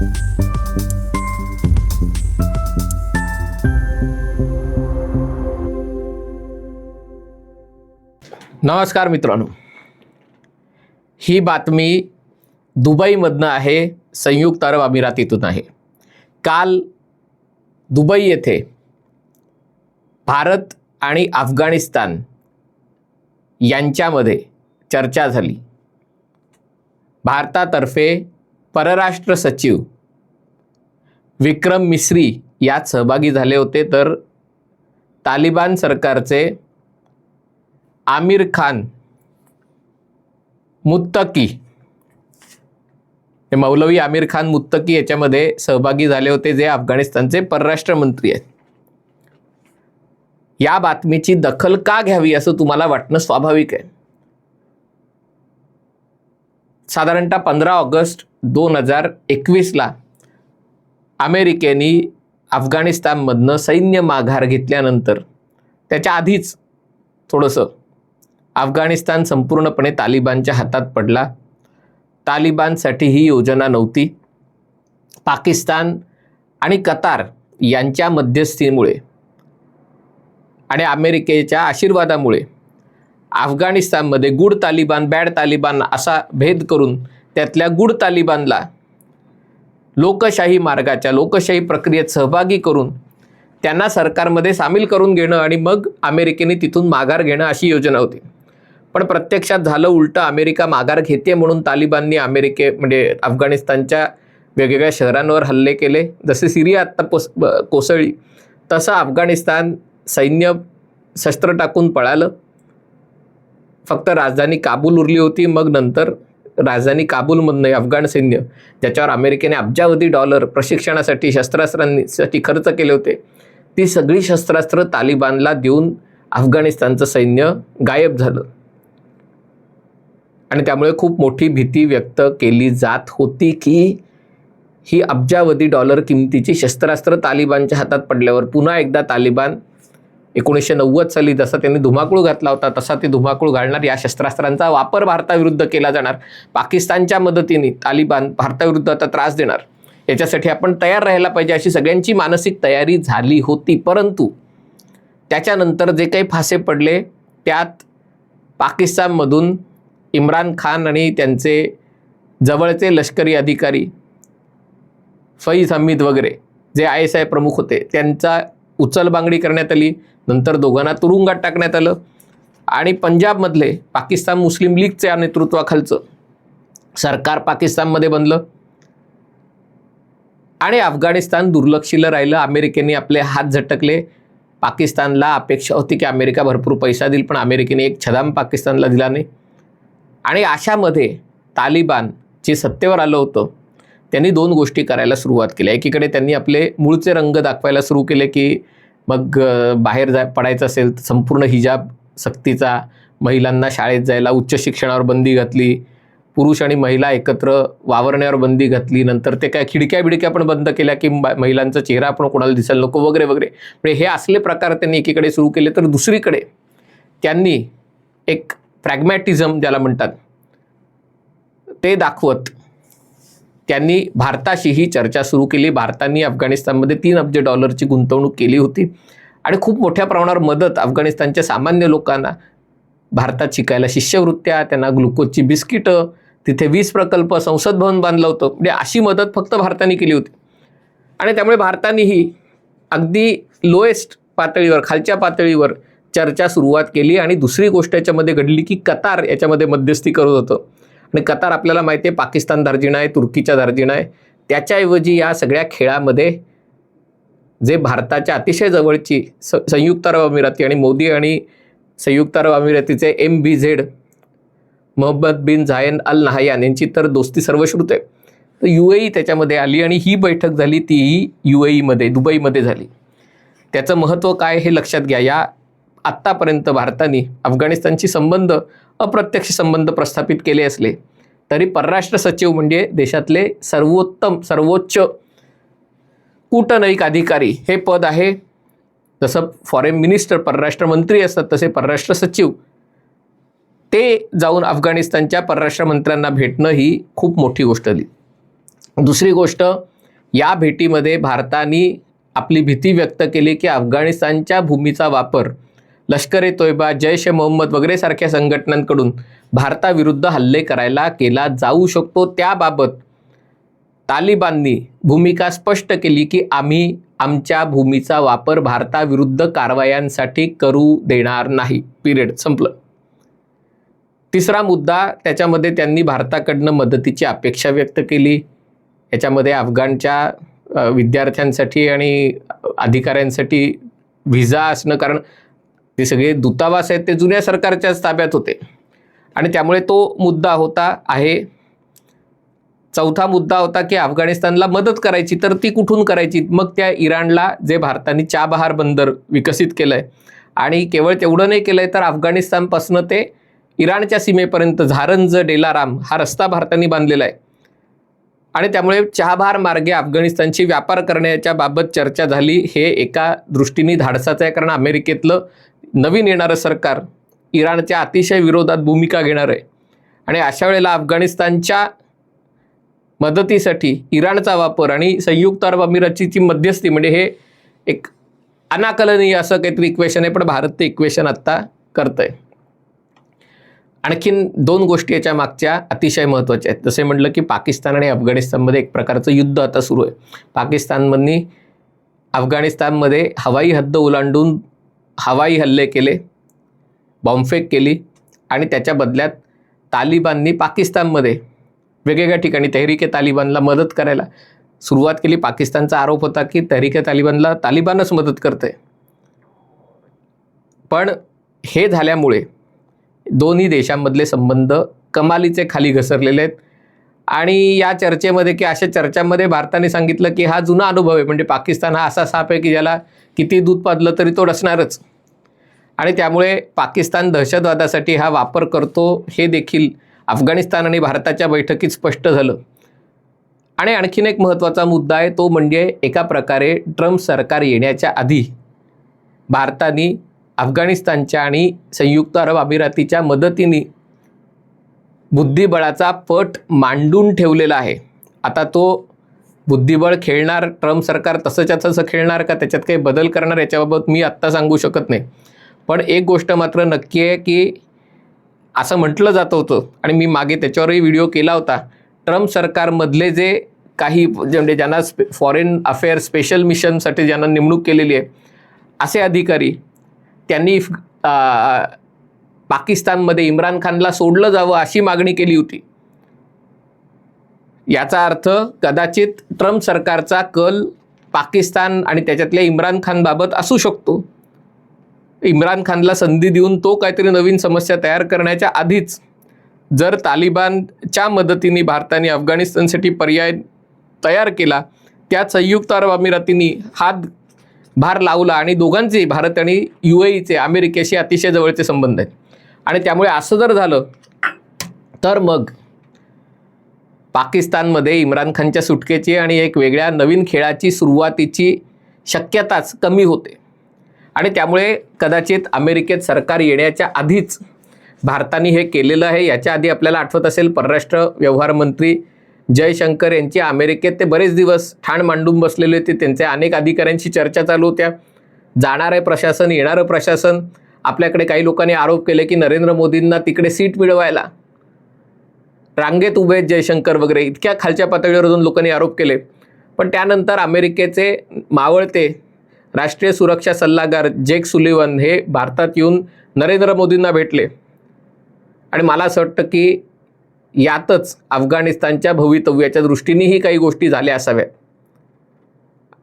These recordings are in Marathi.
नमस्कार मित्रांनो. ही बातमी दुबईमधनं आहे संयुक्त अरब अमिरातीतून आहे. काल दुबई येथे भारत आणि अफगाणिस्तान यांच्यामध्ये चर्चा झाली. भारतातर्फे परराष्ट्र सचिव विक्रम मिश्री यात सहभागी झाले होते तर तालिबान सरकारचे आमिर खान मुत्तकी मौलवी आमिर खान मुत्तकी याच्यामध्ये सहभागी झाले होते जे अफगाणिस्तानचे परराष्ट्र मंत्री आहेत. या बातमीची दखल का घ्यावी असं तुम्हाला वाटणं स्वाभाविक आहे. साधारणतः पंधरा ऑगस्ट दोन हजार एकवीसला अमेरिकेने अफगाणिस्तानमधनं सैन्य माघार घेतल्यानंतर त्याच्या आधीच थोडंसं अफगाणिस्तान संपूर्णपणे तालिबानच्या हातात पडला. तालिबानसाठी ही योजना नव्हती. पाकिस्तान आणि कतार यांच्या मध्यस्थीमुळे आणि अमेरिकेच्या आशीर्वादामुळे अफगाणिस्तानमध्ये गुड तालिबान बॅड तालिबान असा भेद करून त्यातल्या गुड तालिबानला लोकशाही मार्गाच्या लोकशाही प्रक्रियेत सहभागी करून त्यांना सरकारमध्ये सामील करून घेणं आणि मग अमेरिकेने तिथून माघार घेणं अशी योजना होती. पण प्रत्यक्षात झालं उलटं अमेरिका माघार घेते म्हणून तालिबाननी अमेरिके म्हणजे अफगाणिस्तानच्या वेगवेगळ्या शहरांवर हल्ले केले. जसे सिरिया आत्ता पोस ब- कोसळली तसं अफगाणिस्तान सैन्य शस्त्र टाकून पळालं. फक्त राजधानी काबूल उरली होती. मग नंतर राजधानी काबूलमधनं अफगाण सैन्य ज्याच्यावर अमेरिकेने अब्जावधी डॉलर प्रशिक्षणासाठी शस्त्रास्त्रांसाठी खर्च केले होते ती सगळी शस्त्रास्त्र तालिबानला देऊन अफगाणिस्तानचं सैन्य गायब झालं. आणि त्यामुळे खूप मोठी भीती व्यक्त केली जात होती की ही अब्जावधी डॉलर किमतीची शस्त्रास्त्र तालिबानच्या हातात पडल्यावर पुन्हा एकदा तालिबान एकोणीसशे नव्वद साली जसा त्यांनी धुमाकूळ घातला होता तसा ते धुमाकूळ घालणार. या शस्त्रास्त्रांचा वापर भारताविरुद्ध केला जाणार. पाकिस्तानच्या मदतीने तालिबान भारताविरुद्ध आता त्रास देणार. याच्यासाठी आपण तयार राहायला पाहिजे अशी सगळ्यांची मानसिक तयारी झाली होती. परंतु त्याच्यानंतर जे काही फासे पडले त्यात पाकिस्तानमधून इम्रान खान आणि त्यांचे जवळचे लष्करी अधिकारी फैज हमीद वगैरे जे आय एस आय प्रमुख होते त्यांचा उचलबांगडी करण्यात आली नंतर दोघांना तुरुंगात टाकण्यात आलं आणि पंजाबमधले पाकिस्तान मुस्लिम लीगच्या नेतृत्वाखालचं सरकार पाकिस्तानमध्ये बनलं. आणि अफगाणिस्तान दुर्लक्षीला राहिलं अमेरिकेने आपले हात झटकले. पाकिस्तानला अपेक्षा होती की अमेरिका भरपूर पैसा देईल पण अमेरिकेने एक छदाम पाकिस्तानला दिला नाही. आणि अशामध्ये तालिबान जे सत्तेवर आलं होतं. त्यांनी दोन गोष्टी करायला सुरुवात केल्या एकीकडे त्यांनी आपले मूळचे रंग दाखवायला सुरू केले की मग बाहेर जाय पडायचं असेल तर संपूर्ण हिजाब सक्तीचा महिलांना शाळेत जायला उच्च शिक्षणावर बंदी घातली पुरुष आणि महिला एकत्र वावरण्यावर बंदी घातली नंतर ते काय खिडक्या बिडक्या पण बंद केल्या की महिलांचा चेहरा पण कोणाला दिसायला नको वगैरे वगैरे. म्हणजे हे असले प्रकार त्यांनी एकीकडे सुरू केले. तर दुसरीकडे त्यांनी एक प्रॅग्मॅटिझम ज्याला म्हणतात ते दाखवत त्यांनी भारताशीही चर्चा सुरू केली. भारताने अफगाणिस्तानमध्ये तीन अब्ज डॉलरची गुंतवणूक केली होती. आणि खूप मोठ्या प्रमाणावर मदत अफगाणिस्तानच्या सामान्य लोकांना भारतात शिकायला शिष्यवृत्त्या त्यांना ग्लुकोजची बिस्किटं तिथे वीज प्रकल्प संसद भवन बांधलं होतं. म्हणजे अशी मदत फक्त भारताने केली होती. आणि त्यामुळे भारतानेही अगदी लोएस्ट पातळीवर खालच्या पातळीवर चर्चा सुरुवात केली. आणि दुसरी गोष्ट याच्यामध्ये घडली की कतार याच्यामध्ये मध्यस्थी करत होतं. आणि कतार आपल्याला माहिती आहे पाकिस्तान दार्जिना आहे तुर्कीच्या दार्जिना आहे त्याच्याऐवजी या सगळ्या खेळामध्ये जे भारताच्या अतिशय जवळची स संयुक्त अरब अमिराती आणि मोदी आणि संयुक्त अरब अमिरातीचे M B Z Mohammed bin Zayed Al Nahyan यांची तर दोस्ती सर्वश्रुत आहे. तर यू ए त्याच्यामध्ये आली आणि ही बैठक झाली तीही यू एमध्ये दुबईमध्ये झाली. त्याचं महत्त्व काय हे लक्षात घ्या. या आत्तापर्यंत भारताने अफगाणिस्तानशी संबंध अप्रत्यक्ष संबंध प्रस्थापित केले असले तरी परराष्ट्र सचिव म्हणजे देशातले सर्वोत्तम सर्वोच्च कूटनैक अधिकारी हे पद आहे. जसं फॉरेन मिनिस्टर परराष्ट्र मंत्री असतात तसे परराष्ट्र सचिव. ते जाऊन अफगाणिस्तानच्या परराष्ट्र मंत्र्यांना भेटणं ही खूप मोठी गोष्ट झाली. दुसरी गोष्ट या भेटीमध्ये भारताने आपली भीती व्यक्त केली की अफगाणिस्तानच्या भूमीचा वापर लष्कर ए तोयबा जैश ए मोहम्मद वगैरे सारख्या संघटनांकडून भारताविरुद्ध हल्ले करायला केला जाऊ शकतो. त्याबाबत तालिबाननी भूमिका स्पष्ट केली की आम्ही आमच्या भूमीचा वापर भारताविरुद्ध कारवायांसाठी करू देणार नाही. पिरियड संपलं. तिसरा मुद्दा त्याच्यामध्ये त्यांनी भारताकडनं मदतीची अपेक्षा व्यक्त केली. याच्यामध्ये अफगाणच्या विद्यार्थ्यांसाठी आणि अधिकाऱ्यांसाठी व्हिजा असणं कारण ते सगळे दूतावास आहेत ते जुन्या सरकारच्याच ताब्यात होते. आणि त्यामुळे तो मुद्दा होता आहे. चौथा मुद्दा होता की अफगाणिस्तानला मदत करायची तर ती कुठून करायची? मग त्या इराणला जे भारताने चाबहार बंदर विकसित केलं आहे आणि केवळ तेवढं नाही केलं आहे तर अफगाणिस्तानपासनं ते इराणच्या सीमेपर्यंत झारंज डेलाराम हा रस्ता भारताने बांधलेला आहे. आणि त्यामुळे चाबहार मार्गे अफगाणिस्तानची व्यापार करण्याच्या बाबत चर्चा झाली. हे एका दृष्टीने धाडसाचं आहे कारण अमेरिकेतलं नवीन येणारं सरकार इराणच्या अतिशय विरोधात भूमिका घेणार आहे. आणि अशा वेळेला अफगाणिस्तानच्या मदतीसाठी इराणचा वापर आणि संयुक्त अरब अमिरातीची मध्यस्थी म्हणजे हे एक अनाकलनीय असं काहीतरी इक्वेशन आहे पण भारत ते इक्वेशन आत्ता करतं आहे आणखीन दोन गोष्टी याच्या मागच्या अतिशय महत्त्वाच्या आहेत. जसे म्हटलं की पाकिस्तान आणि अफगाणिस्तानमध्ये एक प्रकारचं युद्ध आता सुरू आहे. पाकिस्तानमधनी अफगाणिस्तानमध्ये हवाई हद्द ओलांडून हवाई हल्ले केले बॉम्बफेक केली आणि त्याच्या बदल्यात तालिबाननी पाकिस्तानमध्ये वेगवेगळ्या ठिकाणी तहरीके तालिबानला मदत करायला सुरुवात केली. पाकिस्तानचा आरोप होता की तहरीके तालिबानला तालिबानच मदत करते पण हे झाल्यामुळे दोन्ही देशांमधले संबंध कमालीचे खाली घसरलेले आहेत. आणि या चर्चेमध्ये की अशा चर्चांमध्ये भारताने सांगितलं की हा जुना अनुभव आहे. म्हणजे पाकिस्तान हा असा साप आहे की ज्याला किती दूध पाजलं तरी तो डसणारच. आणि त्यामुळे पाकिस्तान दहशतवादासाठी हा वापर करतो हे देखील अफगाणिस्तान आणि भारताच्या बैठकीत स्पष्ट झालं. आणि आणखीन एक महत्त्वाचा मुद्दा आहे तो म्हणजे एका प्रकारे ट्रम्प सरकार येण्याच्या आधी भारताने अफगाणिस्तानच्या आणि संयुक्त अरब अमिरातीच्या मदतीने बुद्धिबळाचा पट मांडून ठेवलेला आहे. आता तो बुद्धिबळ खेळणार ट्रम्प सरकार तसंच्या तसं खेळणार का त्याच्यात काही बदल करणार याच्याबाबत मी आत्ता सांगू शकत नाही. पण एक गोष्ट मात्र नक्की आहे की असं म्हटलं जात होतं आणि मी मागे त्याच्यावरही व्हिडिओ केला होता. ट्रम्प सरकारमधले जे काही जे म्हणजे ज्यांना स्पे फॉरेन अफेअर स्पेशल मिशनसाठी ज्यांना नेमणूक केलेली आहे असे अधिकारी त्यांनी पाकिस्तानमध्ये इम्रान खानला सोडलं जावं अशी मागणी केली होती. याचा अर्थ कदाचित ट्रम्प सरकारचा कल पाकिस्तान आणि त्याच्यातल्या इम्रान खानबाबत असू शकतो. इम्रान खानला संधी देऊन तो काहीतरी नवीन समस्या तयार करण्याच्या आधीच जर तालिबानच्या मदतीने भारताने अफगाणिस्तानसाठी पर्याय तयार केला त्यात संयुक्त अरब अमिरातींनी हात भार लावला आणि दोघांचे भारत आणि यू एचे अमेरिकेशी अतिशय जवळचे संबंध आहेत. आणि त्यामुळे असं जर झालं तर मग पाकिस्तानमध्ये इम्रान खानच्या सुटकेची आणि एक वेगळ्या नवीन खेळाची सुरुवातीची शक्यताच कमी होते. आणि त्यामुळे कदाचित अमेरिकेत सरकार येण्याच्या आधीच भारताने हे केलेलं आहे. याच्या आधी आपल्याला आठवत असेल परराष्ट्र व्यवहार मंत्री जयशंकर यांची अमेरिकेत ते बरेच दिवस ठाण मांडून बसलेले होते. त्यांच्या अनेक अधिकाऱ्यांशी चर्चा चालू होत्या. जाणारं प्रशासन येणारं प्रशासन आपल्याकडे काही लोकांनी आरोप केले की नरेंद्र मोदींना तिकडे सीट मिळवायला. रांगेत उभे आहेत जयशंकर वगैरे इतक्या खालच्या पातळीवर अजून लोकांनी आरोप केले. पण त्यानंतर अमेरिकेचे मावळते राष्ट्रीय सुरक्षा सल्लागार जेक सुलिवन हे भारतात येऊन नरेंद्र मोदींना भेटले. आणि मला असं वाटतं की यातच अफगाणिस्तानच्या भवितव्याच्या दृष्टीनेही काही गोष्टी झाल्या असाव्यात.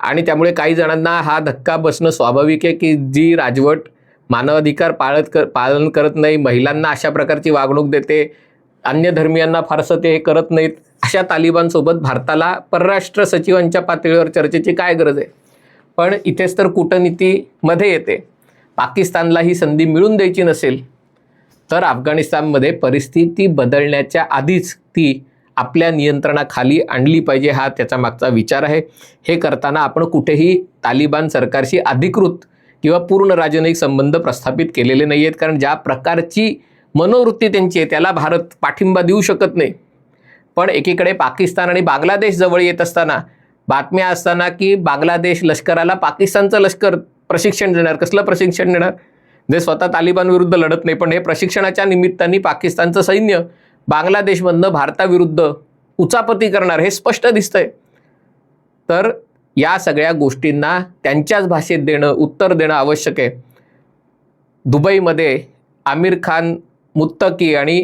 आणि त्यामुळे काही जणांना हा धक्का बसणं स्वाभाविक आहे की जी राजवट मानवाधिकार पाळत कर पालन करत नाही महिलांना अशा प्रकारची वागणूक देते अन्य धर्मियांना फारसं ते हे करत नाहीत. अशा तालिबानसोबत भारताला परराष्ट्र सचिवांच्या पातळीवर चर्चेची काय गरज आहे? पण इथेच तर कूटनीतीमध्ये येते. पाकिस्तानला ही संधी मिळून द्यायची नसेल तर अफगाणिस्तानमध्ये परिस्थिती बदलण्याच्या आधीच ती आपल्या नियंत्रणाखाली आणली पाहिजे हा त्याचा मागचा विचार आहे. हे करताना आपण कुठेही तालिबान सरकारशी अधिकृत किंवा पूर्ण राजनैतिक संबंध प्रस्थापित केलेले नाही आहेत कारण ज्या प्रकारची मनोवृत्ती त्यांची आहे त्याला भारत पाठिंबा देऊ शकत नाही. पण एकीकडे पाकिस्तान आणि बांगलादेश जवळ येत असताना बातम्या असताना की बांगलादेश लष्कराला पाकिस्तानचं लष्कर प्रशिक्षण देणार. कसलं प्रशिक्षण देणार? जे स्वतः तालिबान विरुद्ध लढत नाही पण हे प्रशिक्षणाच्या निमित्ताने पाकिस्तानचं सैन्य बांगलादेशमधनं भारताविरुद्ध उचापती करणार हे स्पष्ट दिसतंय. तर या सगळ्या गोष्टींना त्यांच्याच भाषेत देणं उत्तर देणं आवश्यक आहे. दुबईमध्ये आमिर खान मुत्तकी आणि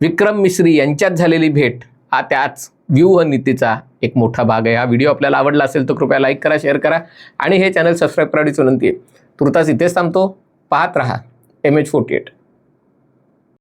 विक्रम मिश्री यांच्यात झालेली भेट हा त्याच व्यूह नीतीचा एक मोठा भाग आहे. हा व्हिडिओ आपल्याला आवडला असेल तर कृपया लाईक करा शेअर करा आणि हे चॅनल सबस्क्राईब करायची विनंती आहे. तुर्तास इथेच थांबतो. पाहत रहा. M H forty eight